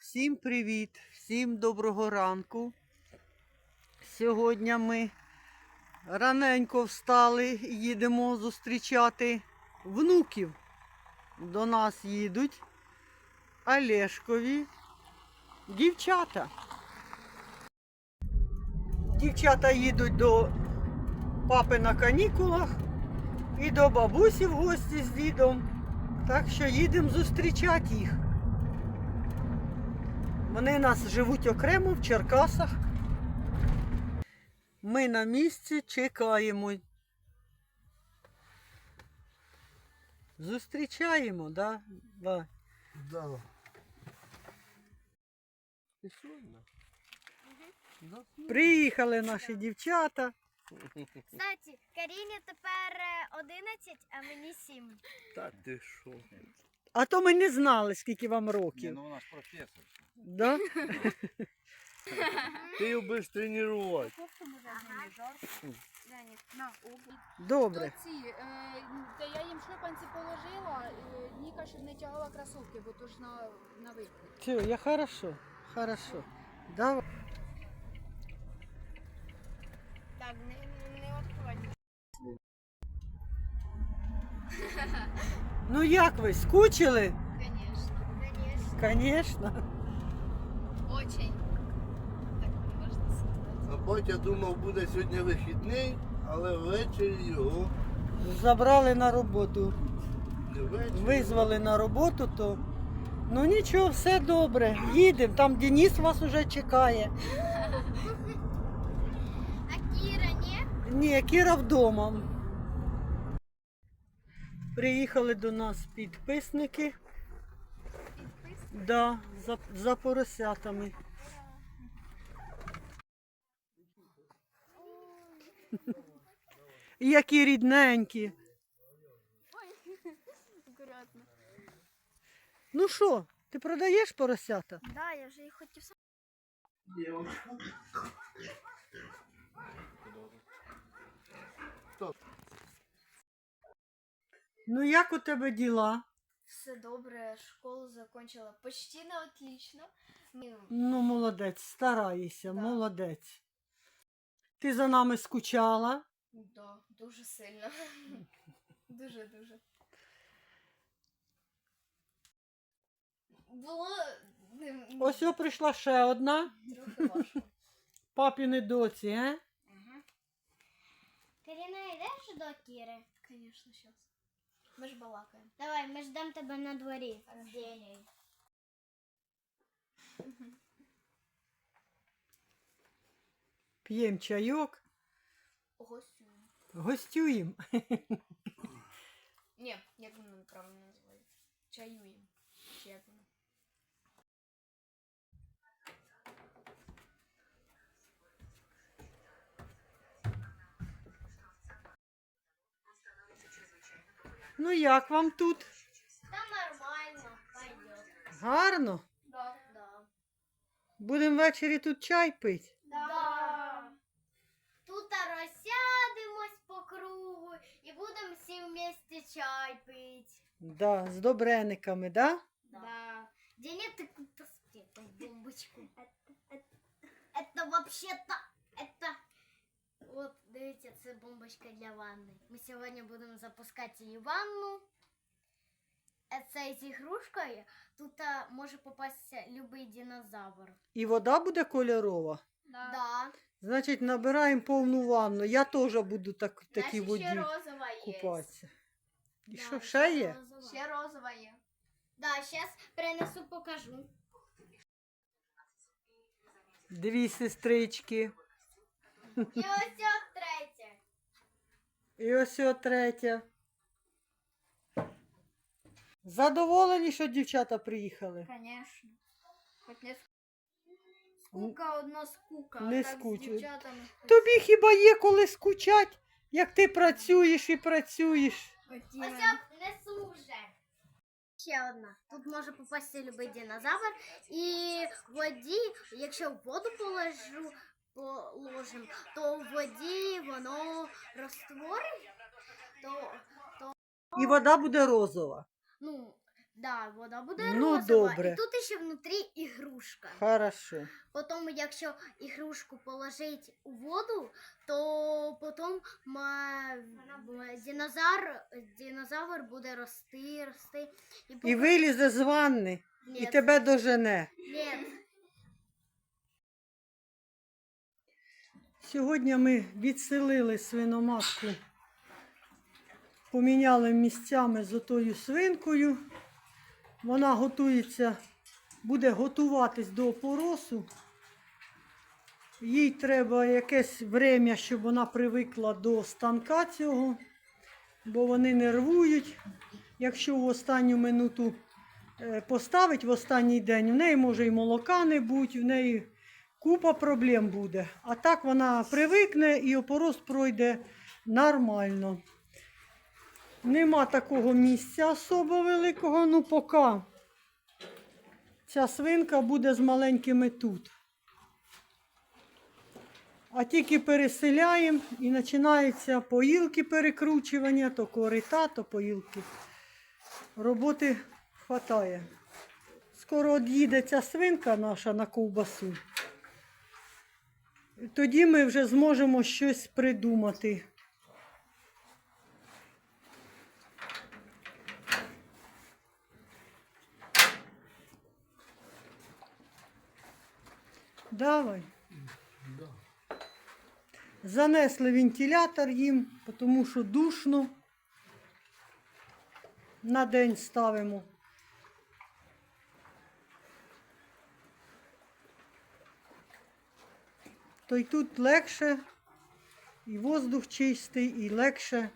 Всім привіт, всім доброго ранку. Сьогодні ми раненько встали, їдемо зустрічати внуків. До нас їдуть Олешкові дівчата. Дівчата їдуть до папи на канікулах і до бабусі в гості з дідом. Так що їдемо зустрічати їх. Вони нас живуть окремо в Черкасах. Ми на місці чекаємо. Зустрічаємо, да? Да. Да. Приїхали наші дівчата. Кстати, Каріні тепер е, 11, а мені 7. Та ти що? А то ми не знали, скільки вам Ні, років. ну вона ж професор. Да? Ти його будеш тренувати. Добре. То ці, е, та я їм шлюпанці положила, е, Ніка, щоб не тягала кросовки, бо то ж на, на виклик. Все, я хорошо, хорошо. Давай. Так, не Ну як ви, скучили? Звісно. Звісно. Звісно. Очень. Так можна сказати. А батя думав, буде сьогодні вихідний, але ввечері його Забрали на роботу. не ввечері. Визвали на роботу, то ну нічого, все добре. Їдемо. Там Денис вас уже чекає. А Кіра, ні? Ні, Кіра вдома. Приїхали до нас підписники. Да, за, за поросятами. Які рідненькі. Акуратно. Ну що, ти продаєш поросята? Да, я вже їх хотів сам. Ну як у тебе діла? Все добре, школу закончила почти на отлично. Ну, молодець, стараєшся, Да. молодець. Ти за нами скучала. Да, дуже сильно. Дуже дуже. Було Ось прийшла ще одна. трохи важко. Папіни доці, е? Каріна, йдеш до Кіри? Звісно, зараз. Ми ж балакаємо. Давай, ми ждемо тебе на дворі. З Денею. П'ємо чайок, Гостюємо. гостюємо. Ні, як воно правильно називається? Чаюємо. Чи як воно? Ну як вам тут? Та нормально, пойдет. Гарно. Да. Да. Будемо ввечері тут чай пити. Да. Тут розсядемось по кругу і будемо всі вместе чай пити. Да, з добрениками, да? Да. Деня, ты куда спрятал бомбочку? Это, это, это вообще-то, это... Вот, дивіться, це бомбочка для ванни. Ми сьогодні будемо запускати її ванну. Е, Це з ігрушкою. Тут а, може попастися любий динозавр. І вода буде кольорова. Да. Значить, набираємо повну ванну. Я теж буду так, в такій Наші воді розова є. купатися. І Да, що, ще є? розова. Ще розова є. Да, зараз принесу, покажу. Дві сестрички. І ось ця третя. І ось о третя. Задоволені, що дівчата приїхали? Не скука, одна скука. Не а так скучу. з дівчатами. Тобі хіба є коли скучать, як ти працюєш і працюєш? Ось несу вже. Ще одна. Тут може попасти любий динозавр. І в воді, якщо в воду положу, положим, то в воді воно розтворить, то, І вода буде розова. ну, Да, вода буде Ну, розова. добре. І тут ще внутрі ігрушка. Хорошо. Потім, якщо ігрушку положити у воду, то потім ма... ма- динозавр, динозавр буде рости, рости. І, І вилізе з ванни, і тебе дожене. Сьогодні ми відселили свиноматку, поміняли місцями з отою свинкою. Вона готується, буде готуватись до опоросу. Їй треба якесь время, щоб вона привикла до станка цього, бо вони нервують. Якщо в останню минуту е, поставить в останній день, в неї може і молока не бути, в неї купа проблем буде. А так вона привикне і опорос пройде нормально. Нема такого місця особо великого, ну поки ця свинка буде з маленькими тут. А тільки переселяємо і починаються поїлки перекручування, то корита, то поїлки. Роботи хватає. Скоро од'їде ця свинка наша на ковбасу. Тоді ми вже зможемо щось придумати. Давай. Занесли вентилятор їм, тому що душно. На день ставимо. То й тут легше, і воздух чистий, і легше.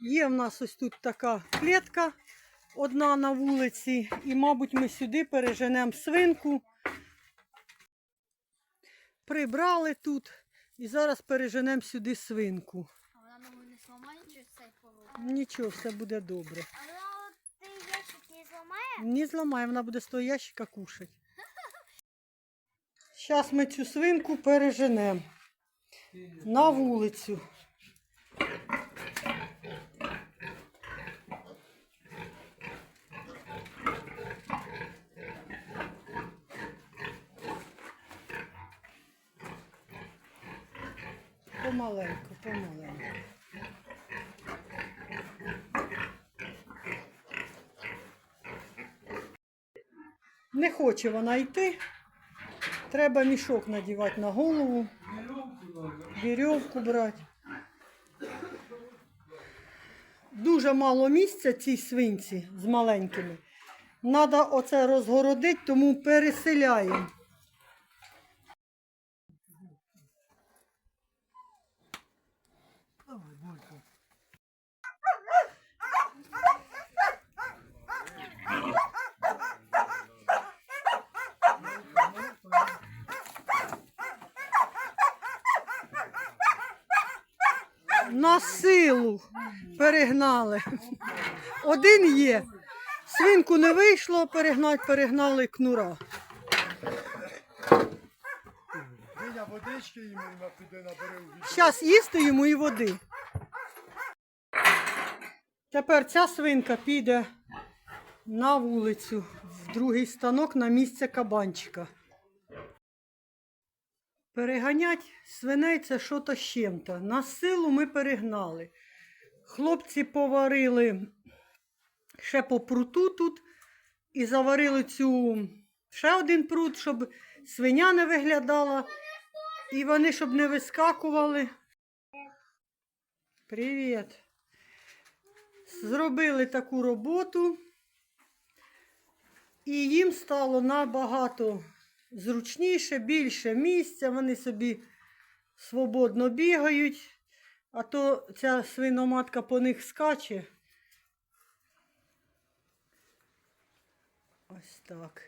Є в нас ось тут така клітка одна на вулиці, і, мабуть, ми сюди переженемо свинку. Прибрали тут і зараз переженемо сюди свинку. А вона не зламає через цей порог? Нічого, все буде добре. А вона от цей ящик не зламає? Не зламає, вона буде з того ящика кушати. Зараз ми цю свинку переженемо на вулицю. Помаленьку, помаленьку. Не хоче вона йти. Треба мішок надівати на голову, вірьовку брати. Дуже мало місця цій свинці з маленькими. Треба оце розгородити, тому переселяємо. На силу перегнали. Один є. Свинку не вийшло перегнати, перегнали кнура. Водички йому туди набере. Зараз їсти йому і води. Тепер ця свинка піде на вулицю, в другий станок на місце кабанчика. Переганять свиней це що-то з чим-то. На силу ми перегнали. Хлопці поварили ще по пруту тут і заварили цю ще один прут, щоб свиня не виглядала. І вони, щоб не вискакували. Привіт. Зробили таку роботу. І їм стало набагато зручніше, більше місця. Вони собі свободно бігають, а то ця свиноматка по них скаче. Ось так.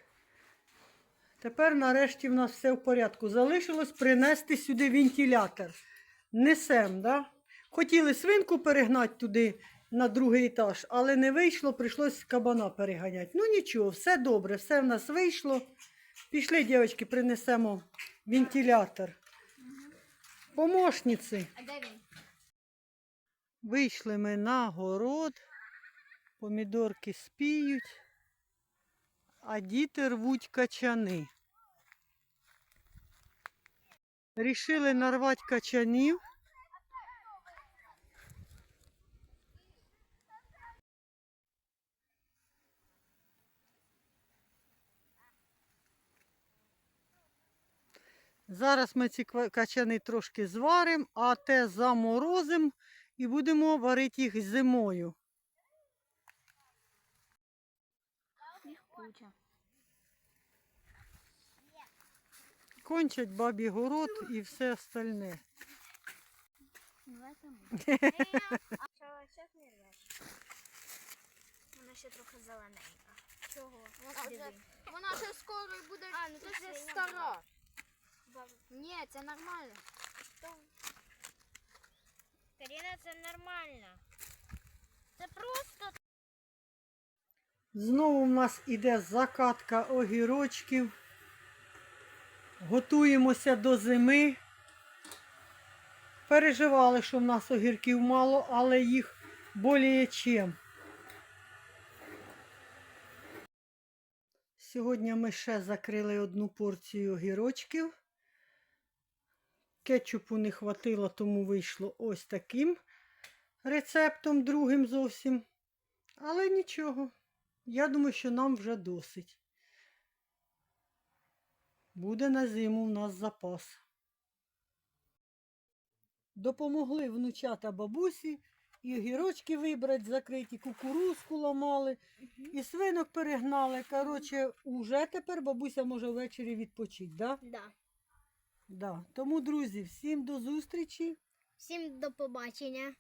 Тепер нарешті в нас все в порядку. Залишилось принести сюди вентилятор. Несем, да? Хотіли свинку перегнати туди на другий етаж, але не вийшло, прийшлось кабана переганяти. Ну нічого, все добре, все в нас вийшло. Пішли, дівчатки, принесемо вентилятор. Помощниці. А де він? Вийшли ми на город, помідорки спіють, а діти рвуть качани. Рішили нарвати качанів. Зараз ми ці качани трошки зваримо, а те заморозимо і будемо варити їх зимою. Кончать бабі город і все остальне. Вона ще трохи зелененька. Чого? Вона вже скоро буде. А, ну вже стара. Ні, це нормально. Каріна, це нормально. Це просто Знову в нас іде закатка огірочків. Готуємося до зими. Переживали, що в нас огірків мало, але їх боліє чим. Сьогодні ми ще закрили одну порцію огірочків. Кетчупу не хватило, тому вийшло ось таким рецептом, другим зовсім. Але нічого. Я думаю, що нам вже досить. Буде на зиму в нас запас. Допомогли внучата бабусі, і огірочки вибрати закриті, кукурузку ламали, і свинок перегнали. Коротше, уже тепер бабуся може ввечері відпочити, да? Да. Да. Тому, друзі, всім до зустрічі. Всім до побачення.